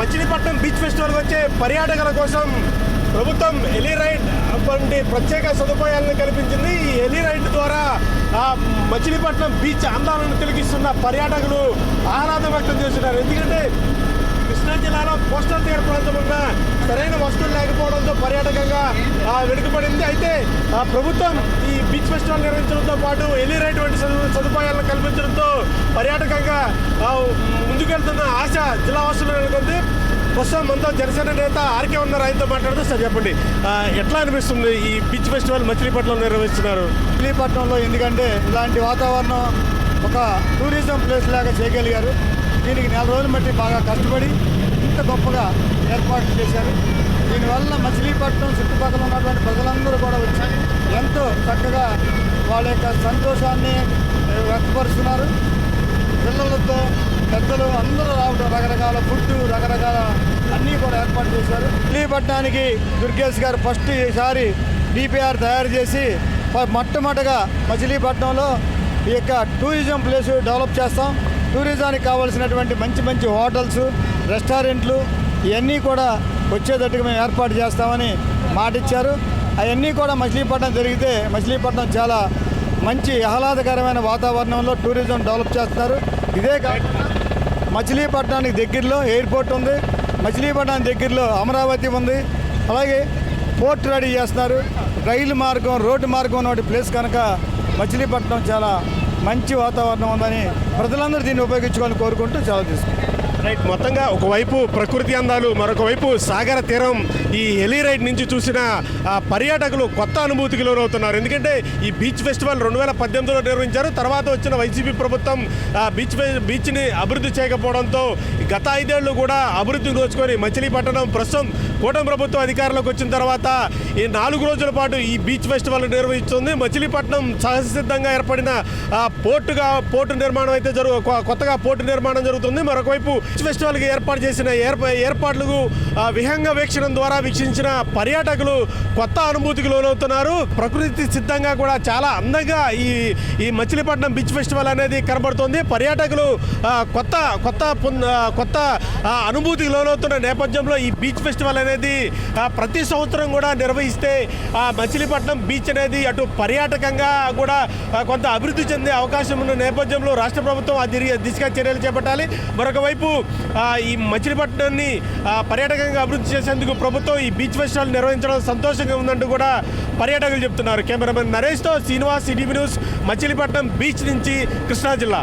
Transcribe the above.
Machilipatnam beach ఫెస్టివల్కి వచ్చే పర్యాటకుల కోసం ప్రభుత్వం ఎలీ రైడ్ వంటి ప్రత్యేక సదుపాయాలను కల్పించింది. ఈ ఎలీ రైడ్ ద్వారా ఆ మచిలీపట్నం బీచ్ ఆందోళన తిలకిస్తున్న పర్యాటకులు ఆహ్లాదం వ్యక్తం చేస్తున్నారు. ఎందుకంటే కృష్ణా జిల్లాలో కోస్టల్ తీర ప్రాంతం ఉన్న సరైన వసతులు లేకపోవడంతో పర్యాటకంగా వెనుకబడింది. అయితే ప్రభుత్వం ఈ బీచ్ ఫెస్టివల్ నిర్వహించడంతో పాటు ఎలీ వంటి సదు- సదుపాయాలను కల్పించడంతో పర్యాటకంగా ముందుకెళ్తున్న ఆశ జిల్లా వాసులు నెలకొంది. ప్రస్తుతం మనతో జనసేన నేత ఆర్కే ఉన్న ఆయనతో మాట్లాడుతూ సార్ చెప్పండి. ఎట్లా అనిపిస్తుంది ఈ బీచ్ ఫెస్టివల్ మచిలీపట్నంలో నిర్వహిస్తున్నారు? మచిలీపట్నంలో ఎందుకంటే ఇలాంటి వాతావరణం ఒక టూరిజం ప్లేస్ లాగా చేయగలిగారు. దీనికి నెల రోజులు బట్టి బాగా కష్టపడి ఇంత గొప్పగా ఏర్పాటు చేశారు. దీనివల్ల మచిలీపట్నం చుట్టుపక్కల ఉన్నటువంటి ప్రజలందరూ కూడా వచ్చి ఎంతో చక్కగా వాళ్ళ యొక్క సంతోషాన్ని వ్యక్తపరుస్తున్నారు. పిల్లలతో పెద్దలు అందరూ రావడం రకరకాల ఫుడ్ రకరకాల అన్నీ కూడా ఏర్పాటు చేశారు. మచిలీపట్నానికి దుర్గేష్ గారు ఫస్ట్ ఈసారి డిపిఆర్ తయారు చేసి ప- మొట్టమొదటగా మచిలీపట్నంలో ఈ యొక్క టూరిజం ప్లేస్ డెవలప్ చేస్తాం. టూరిజానికి కావాల్సినటువంటి మంచి మంచి హోటల్స్ రెస్టారెంట్లు ఇవన్నీ కూడా వచ్చేటట్టుగా మేము ఏర్పాటు చేస్తామని మాటిచ్చారు. అవన్నీ కూడా మచిలీపట్నం జరిగితే మచిలీపట్నం చాలా మంచి ఆహ్లాదకరమైన వాతావరణంలో టూరిజం డెవలప్ చేస్తున్నారు. ఇదే కాకుండా మచిలీపట్నానికి దగ్గరలో ఎయిర్పోర్ట్ ఉంది. మచిలీపట్నం దగ్గరలో అమరావతి ఉంది. అలాగే పోర్ట్ రెడీ చేస్తున్నారు. రైలు మార్గం రోడ్డు మార్గం ఉన్నటువంటి ప్లేస్ కనుక మచిలీపట్నం చాలా మంచి వాతావరణం ఉందని ప్రజలందరూ దీన్ని ఉపయోగించుకోవాలని కోరుకుంటూ చాలా తీసుకుంటాం రైట్ మొత్తంగా ఒకవైపు ప్రకృతి అందాలు మరొక వైపు సాగర తీరం. ఈ ఎలీ రైడ్ నుంచి చూసిన పర్యాటకులు కొత్త అనుభూతికి లోనవుతున్నారు. ఎందుకంటే ఈ బీచ్ ఫెస్టివల్ రెండు వేల పద్దెనిమిదిలో నిర్వహించారు. తర్వాత వచ్చిన వైసీపీ ప్రభుత్వం బీచ్ బీచ్ని అభివృద్ధి చేయకపోవడంతో గత ఐదేళ్ళు కూడా అభివృద్ధి నోచుకొని మచిలీపట్నం ప్రస్తుతం కూటమి ప్రభుత్వం అధికారంలోకి వచ్చిన తర్వాత ఈ నాలుగు రోజుల పాటు ఈ బీచ్ ఫెస్టివల్ నిర్వహిస్తుంది. మచిలీపట్నం సహజసిద్ధంగా ఏర్పడిన ఆ, పోర్టుగా పోర్టు నిర్మాణం అయితే జరుగు కొత్తగా పోర్టు నిర్మాణం జరుగుతుంది. మరొకవైపు ఫెస్టివల్కి ఏర్పాటు చేసిన ఏర్పా ఏర్పాట్లకు విహంగ వీక్షణం ద్వారా వీక్షించిన పర్యాటకులు కొత్త అనుభూతికి లోనవుతున్నారు. ప్రకృతి సిద్ధంగా కూడా చాలా అందంగా ఈ ఈ మచిలీపట్నం బీచ్ ఫెస్టివల్ అనేది కనబడుతోంది. పర్యాటకులు కొత్త కొత్త కొత్త అనుభూతికి లోనవుతున్న నేపథ్యంలో ఈ బీచ్ ఫెస్టివల్ అనేది ప్రతి సంవత్సరం కూడా నిర్వహిస్తే ఆ మచిలీపట్నం బీచ్ అనేది అటు పర్యాటకంగా కూడా కొంత అభివృద్ధి చెందే అవకాశం ఉన్న నేపథ్యంలో రాష్ట్ర ప్రభుత్వం ఆ దిశగా చర్యలు చేపట్టాలి. మరొక వైపు ఈ మచిలీపట్నాన్ని పర్యాటకంగా అభివృద్ధి చేసేందుకు ప్రభుత్వం ఈ బీచ్ ఫెస్టివల్ నిర్వహించడం సంతోషంగా ఉందంటూ కూడా పర్యాటకులు చెప్తున్నారు. Cameraman నరేష్తో Srinivas CTV news Machilipatnam beach నుంచి కృష్ణా జిల్లా.